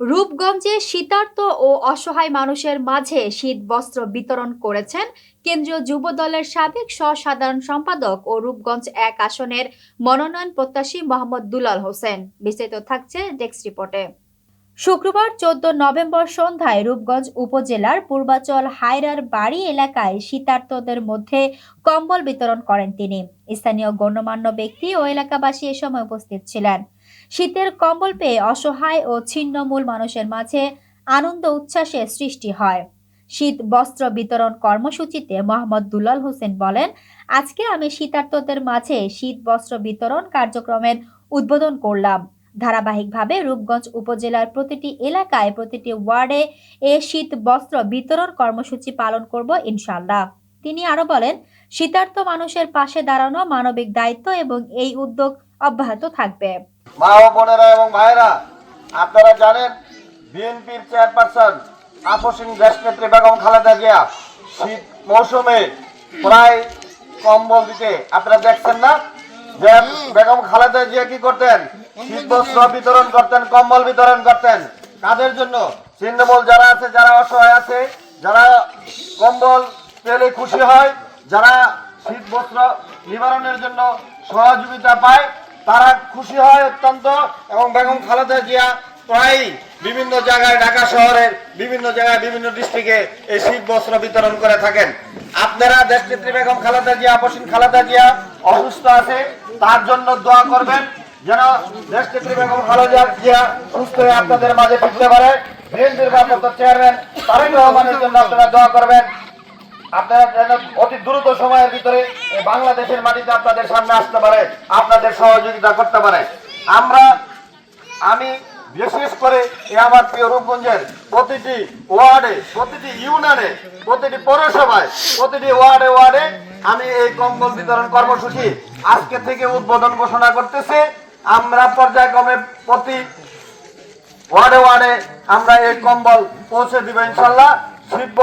রূপগঞ্জে শীতার্ত ও অসহায় মানুষের মাঝে শীত বস্ত্র বিতরণ করেছেন কেন্দ্রীয় যুব দলের সাবেক সহ-সাধারণ সম্পাদক ও রূপগঞ্জ এক আসনের মনোনয়ন প্রত্যাশী মোহাম্মদ দুলাল হোসেন। বিস্তারিত থাকছে ডেস্ক রিপোর্টে। শুক্রবার চোদ্দ নভেম্বর সন্ধ্যায় রূপগঞ্জ উপজেলার পূর্বাচল হায়রার বাড়ি এলাকায় শীতার্তদের মধ্যে কম্বল বিতরণ করেন তিনি। স্থানীয় গণ্যমান্য ব্যক্তি ও এলাকাবাসী এ সময় উপস্থিত ছিলেন। শীতের কম্বল পেয়ে অসহায় ও ছিন্নমূল মানুষের মাঝে আনন্দ উচ্ছ্বাসের সৃষ্টি হয়। শীত বস্ত্র বিতরণ কর্মসূচিতে মোহাম্মদ দুলাল হোসেন বলেন, আজকে আমি শীতার্তদের মাঝে শীত বস্ত্র বিতরণ কার্যক্রমের উদ্বোধন করলাম। ধারাবাহিকভাবে রূপগঞ্জ উপজেলার প্রতিটি এলাকায় প্রতিটি ওয়ার্ডে এ শীত বস্ত্র বিতরণ কর্মসূচি পালন করব ইনশাল্লাহ তিনি আরও বলেন, শীতার্ত মানুষের পাশে দাঁড়ানো মানবিক দায়িত্ব এবং এই উদ্যোগ অব্যাহত থাকবে। মা ও বোনেরা এবং ভাইয়েরা, আপনারা জানেন, বিএনপির চেয়ারপারসন বেগম খালেদা জিয়া শীত মৌসুমে প্রায় কম্বল দিতে আপনারা দেখছেন না? যে বেগম খালেদা জিয়া কি করতেন? শীত বস্ত্র বিতরণ করতেন, কম্বল বিতরণ করতেন। কাদের জন্য? ছিন্নমূল যারা আছে, যারা অসহায় আছে, যারা কম্বল পেলে খুশি হয়, যারা শীত বস্ত্র নিবারণের জন্য সহযোগিতা পায় তারা খুশি হয় অত্যন্ত এবং বেগম খালেদা জিয়া প্রায় বিভিন্ন জায়গায় ঢাকা শহরের বিভিন্ন জায়গায় বিভিন্ন ডিস্ট্রিক্টে এই শীত বস্ত্র বিতরণ করে থাকেন। আপনারা দেশনেত্রী বেগম খালেদা জিয়া আপসিন খালেদা জিয়া অসুস্থ আছে, তার জন্য দোয়া করবেন যেন দেশনেত্রী বেগম খালেদা জিয়া সুস্থ হয়ে আপনাদের মাঝে ফিরতে পারে। বিএনপির চেয়ারম্যান তারেক রহমানের জন্য আপনারা দোয়া করবেন। আপনারা অতি দ্রুত সময়ের ভিতরে বাংলাদেশের মাটিতে আপনাদের সামনে আসতে পারে, আপনাদের সহযোগিতা করতে পারে। আমরা, আমি বিশেষ করে আমার প্রিয় রূপগঞ্জের প্রতিটি ওয়ার্ডে, প্রতিটি ইউনিয়নে, প্রতিটি পৌরসভায়, প্রতিটি ওয়ার্ডে ওয়ার্ডে আমি এই কম্বল বিতরণ কর্মসূচি আজকে থেকে উদ্বোধন ঘোষণা করতেছি। আমরা পর্যায়ক্রমে প্রতি ওয়ার্ডে ওয়ার্ডে আমরা এই কম্বল পৌঁছে দিব ইনশাল্লাহ।